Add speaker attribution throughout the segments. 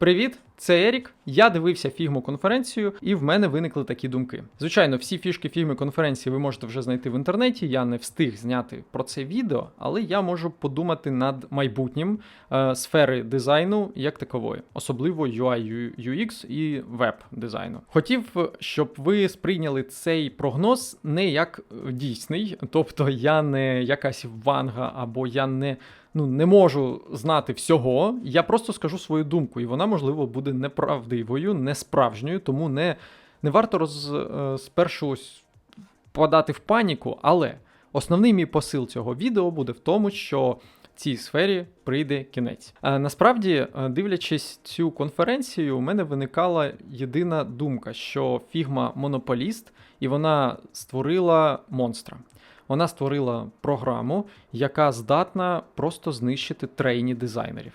Speaker 1: Привіт, це Ерік. Я дивився фігму конференцію, і в мене виникли такі думки. Звичайно, всі фішки фігми конференції ви можете вже знайти в інтернеті. Я не встиг зняти про це відео, але я можу подумати над майбутнім е, сфери дизайну як такової, особливо UI, UX і веб дизайну. Хотів, щоб ви сприйняли цей прогноз не як дійсний, тобто я не якась ванга або я не ну не можу знати всього. Я просто скажу свою думку, і вона, можливо, буде неправдивою, не справжньою, тому не не варто роз, е, спершу подати в паніку. Але основний мій посил цього відео буде в тому, що цій сфері прийде кінець. А насправді, е, дивлячись цю конференцію, у мене виникала єдина думка, що фігма монополіст, і вона створила монстра. Вона створила програму, яка здатна просто знищити трейні дизайнерів.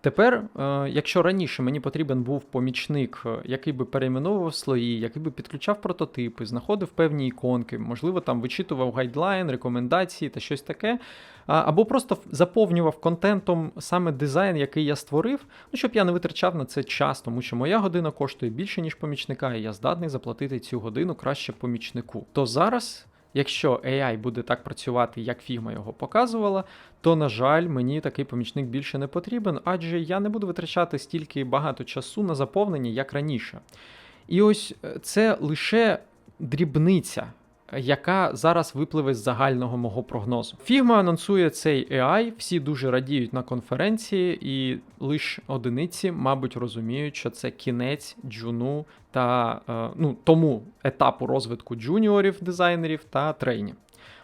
Speaker 1: Тепер, е, якщо раніше мені потрібен був помічник, е, який би перейменовував слої, який би підключав прототипи, знаходив певні іконки, можливо, там вичитував гайдлайн, рекомендації та щось таке, або просто заповнював контентом саме дизайн, який я створив, ну щоб я не витрачав на це час, тому що моя година коштує більше, ніж помічника, і я здатний заплатити цю годину краще помічнику. То зараз. Якщо AI буде так працювати, як фігма його показувала, то, на жаль, мені такий помічник більше не потрібен, адже я не буду витрачати стільки багато часу на заповнення, як раніше. І ось е, це лише дрібниця яка зараз випливе з загального мого прогнозу. Фігма анонсує цей AI, всі дуже радіють на конференції, і лише одиниці, мабуть, розуміють, що це кінець джуну та е, ну, тому етапу розвитку джуніорів, дизайнерів та трейнів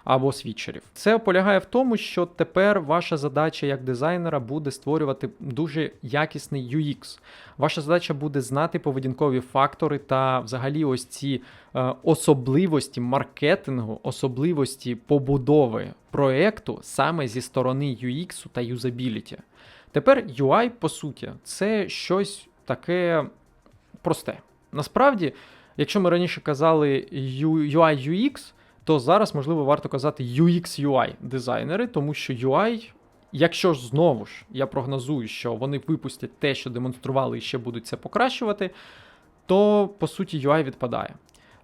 Speaker 1: або свідчерів. Це полягає в тому, що тепер ваша задача як дизайнера буде створювати дуже якісний UX. Ваша задача буде знати поведінкові фактори та взагалі ось ці е, особливості маркетингу, особливості побудови проекту саме зі сторони UX та юзабіліті. Тепер UI, по суті, це щось таке просте. Насправді, якщо ми раніше казали UI UX, то зараз, можливо, варто казати UX UI дизайнери, тому що UI, якщо ж знову ж я прогнозую, що вони випустять те, що демонстрували, і ще будуть це покращувати, то по суті UI відпадає.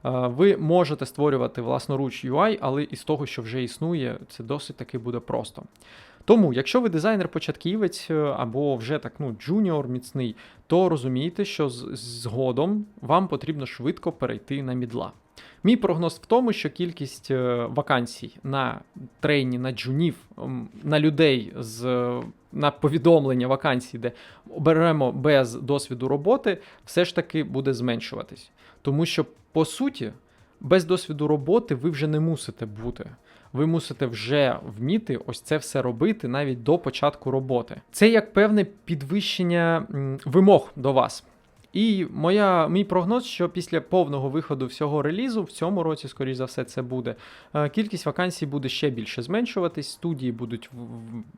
Speaker 1: Ви можете створювати власноруч UI, але із того, що вже існує, це досить таки буде просто. Тому, якщо ви дизайнер-початківець е, або вже так ну, джуніор міцний, то розумієте, що згодом вам потрібно швидко перейти на мідла. Мій прогноз в тому, що кількість е, вакансій на трейні, на джунів, на людей з на повідомлення вакансій, де беремо без досвіду роботи, все ж таки буде зменшуватись. Тому що, по суті, без досвіду роботи ви вже не мусите бути. Ви мусите вже вміти ось це все робити навіть до початку роботи. Це як певне підвищення вимог до вас. І моя, мій прогноз, що після повного виходу всього релізу, в цьому році, скоріш за все, це буде. Е, кількість вакансій буде ще більше зменшуватись, студії будуть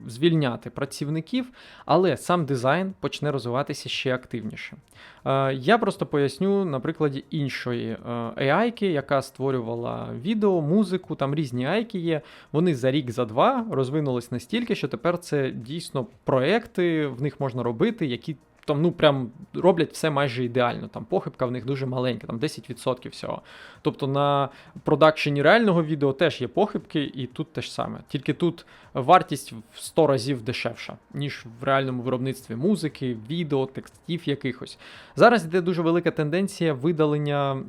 Speaker 1: звільняти працівників, але сам дизайн почне розвиватися ще активніше. Е, я просто поясню на прикладі іншої е, AI, яка створювала відео, музику, там різні айки є. Вони за рік, за два розвинулись настільки, що тепер це дійсно проекти, в них можна робити, які там ну прям роблять все майже ідеально. Там похибка в них дуже маленька, там 10% всього. Тобто на продакшені реального відео теж є похибки, і тут теж саме. Тільки тут вартість в 100 разів дешевша, ніж в реальному виробництві музики, відео, текстів якихось. Зараз йде дуже велика тенденція видалення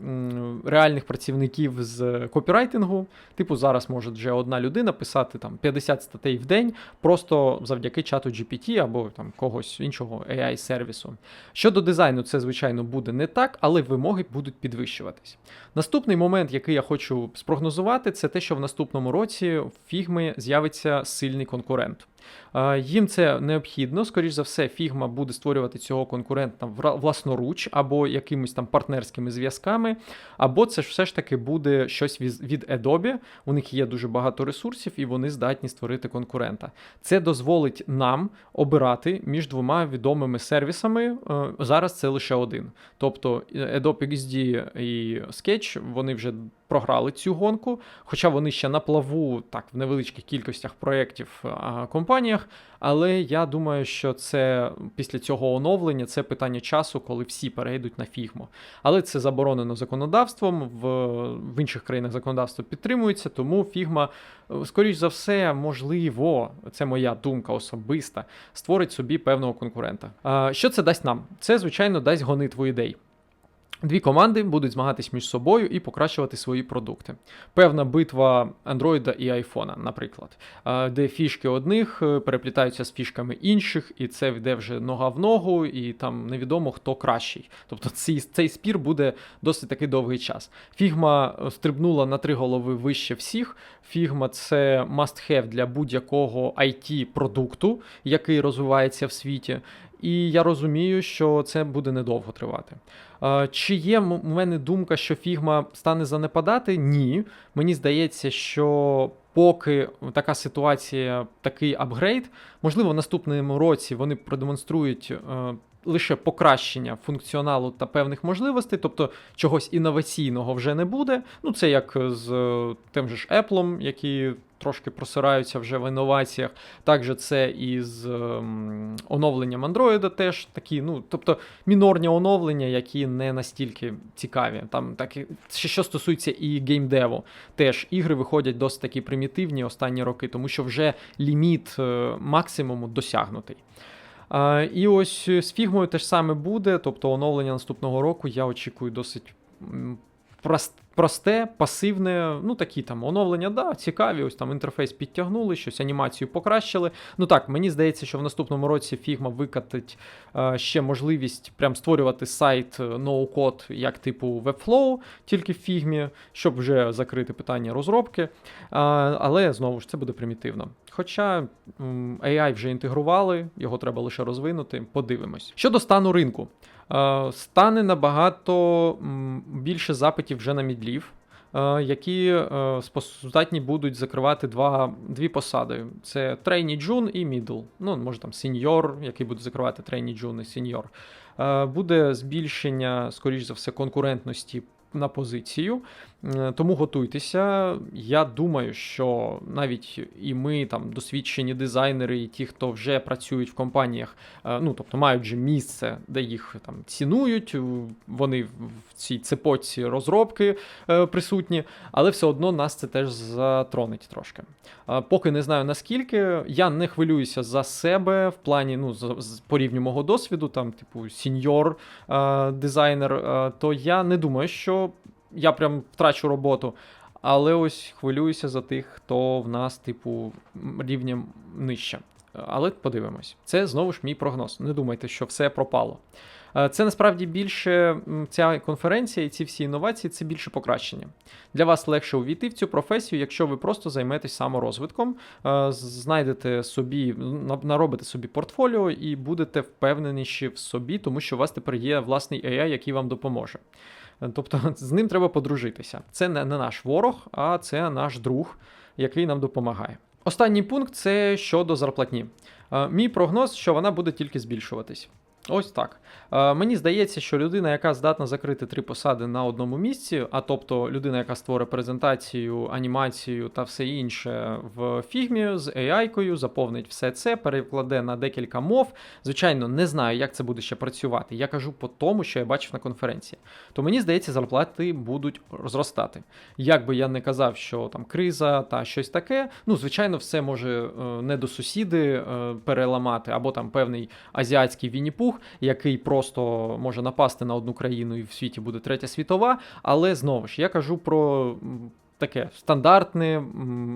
Speaker 1: реальних працівників з копірайтингу. Типу, зараз може вже одна людина писати там 50 статей в день, просто завдяки чату GPT або там когось іншого AI-сервісу. Щодо дизайну, це, звичайно, буде не так, але вимоги будуть підвищуватись. Наступний момент, який я хочу спрогнозувати, це те, що в наступному році в фігми з'явиться сильний конкурент. Їм це необхідно, скоріш за все, Figma буде створювати цього конкурента власноруч або якимись там партнерськими зв'язками, або це ж все ж таки буде щось від Adobe. У них є дуже багато ресурсів, і вони здатні створити конкурента. Це дозволить нам обирати між двома відомими сервісами. Е, зараз це лише один. Тобто Adobe XD і Sketch, вони вже програли цю гонку, хоча вони ще на плаву так в невеличких кількостях проєктів компаніях. Але я думаю, що це після цього оновлення це питання часу, коли всі перейдуть на фігму. Але це заборонено законодавством. В, в інших країнах законодавство підтримується, тому фігма, е, скоріш за все, можливо, це моя думка особиста, створить собі певного конкурента. Що це дасть нам? Це, звичайно, дасть гонитву ідей. Дві команди будуть змагатись між собою і покращувати свої продукти. Певна битва Android і iPhone, наприклад, е, де фішки одних е, переплітаються з фішками інших, і це йде вже нога в ногу, і там невідомо хто кращий. Тобто цей, цей спір буде досить таки довгий час. Фігма е, стрибнула на три голови вище всіх. Фігма це must-have для будь-якого it продукту який розвивається в світі. І я розумію, що це буде недовго тривати. Чи є у мене думка, що фігма стане занепадати? Ні. Мені здається, що поки така ситуація, такий апгрейд, можливо, в наступному році вони продемонструють. Е, лише покращення функціоналу та певних можливостей, тобто чогось інноваційного вже не буде. Ну, це як з е, тим же ж Apple, які трошки просираються вже в інноваціях. Також це і з ем, оновленням Android теж такі, ну, тобто мінорні оновлення, які не настільки цікаві. Там так, Що стосується і геймдеву, теж ігри виходять досить такі примітивні останні роки, тому що вже ліміт е, максимуму досягнутий. А, І ось з фігмою теж саме буде, тобто оновлення наступного року я очікую досить просте, пасивне, ну такі там оновлення, да, цікаві. Ось там інтерфейс підтягнули, щось анімацію покращили. Ну так, мені здається, що в наступному році Figma викатить е, ще можливість прям створювати сайт ноу-код, як типу Webflow, тільки в Figma, щоб вже закрити питання розробки. Е, але знову ж це буде примітивно. Хоча AI вже інтегрували, його треба лише розвинути. Подивимось. Щодо стану ринку. Е, стане набагато більше запитів вже на мідлів. Е, які е, здатні будуть закривати два, дві посади: це трейні джун і мідл. Ну, може там сеньор, який буде закривати трейні джун і сеньор. Буде збільшення, скоріш за все, конкурентності на позицію. Е, тому готуйтеся. Я думаю, що навіть і ми, там, досвідчені дизайнери, і ті, хто вже працюють в компаніях, е, ну тобто мають вже місце, де їх там цінують, вони в цій цепочці розробки е, присутні, але все одно нас це теж затронить трошки. Поки не знаю наскільки, я не хвилююся за себе в плані ну, по рівню мого досвіду, там, типу, сіньор дизайнер, то я не думаю, що я прям втрачу роботу. Але ось хвилююся за тих, хто в нас, типу, рівнем нижче. Але подивимось. Це знову ж мій прогноз. Не думайте, що все пропало. Е, це насправді більше ця конференція і ці всі інновації це більше покращення. Для вас легше увійти в цю професію, якщо ви просто займетесь саморозвитком, е, знайдете собі, наробите собі портфоліо і будете впевненіші в собі, тому що у вас тепер є власний AI, який вам допоможе. Тобто з ним треба подружитися. Це не наш ворог, а це наш друг, який нам допомагає. Останній пункт це щодо зарплатні. Мій прогноз, що вона буде тільки збільшуватись. Ось так. Е, Мені здається, що людина, яка здатна закрити три посади на одному місці, а тобто людина, яка створить презентацію, анімацію та все інше в фігмі з AI-кою, заповнить все це, перекладе на декілька мов. Звичайно, не знаю, як це буде ще працювати. Я кажу по тому, що я бачив на конференції. То мені здається, зарплати будуть зростати. Як би я не казав, що там криза та щось таке, ну, звичайно, все може е, не до сусіди е, переламати, або там певний азіатський вініпух який просто може напасти на одну країну і в світі буде третя світова. Але знову ж я кажу про таке стандартне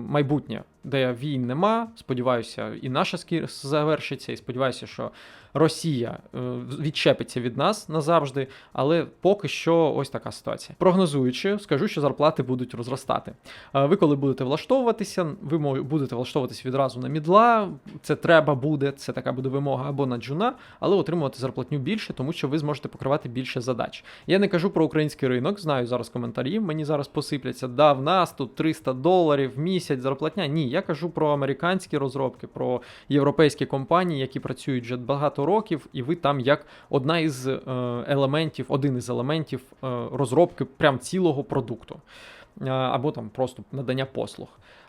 Speaker 1: майбутнє, де війн нема. Сподіваюся, і наша завершиться, і сподіваюся, що Росія е, відчепиться від нас назавжди, але поки що ось така ситуація. Прогнозуючи, скажу, що зарплати будуть розростати. Ви, коли будете влаштовуватися, ви будете влаштовуватися відразу на мідла. Це треба буде, це така буде вимога або на джуна, але отримувати зарплатню більше, тому що ви зможете покривати більше задач. Я не кажу про український ринок, знаю зараз коментарі. Мені зараз посипляться. Да, в нас тут 300 доларів в місяць зарплатня. Ні, я кажу про американські розробки, про європейські компанії, які працюють вже багато років, і ви там як одна із е, елементів, один із елементів е, розробки прям цілого продукту. або там просто надання послуг.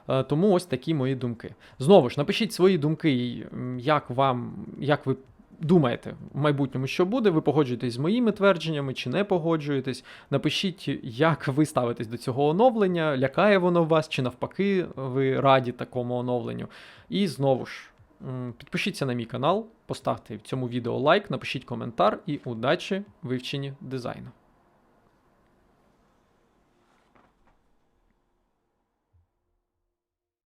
Speaker 1: Е, Тому ось такі мої думки. Знову ж напишіть свої думки, як вам, як ви думаєте в майбутньому, що буде. Ви погоджуєтесь з моїми твердженнями чи не погоджуєтесь. Напишіть, як ви ставитесь до цього оновлення, лякає воно вас, чи навпаки, ви раді такому оновленню. І знову ж. Підпишіться на мій канал, поставте в цьому відео лайк, напишіть коментар і удачі вивченні дизайну.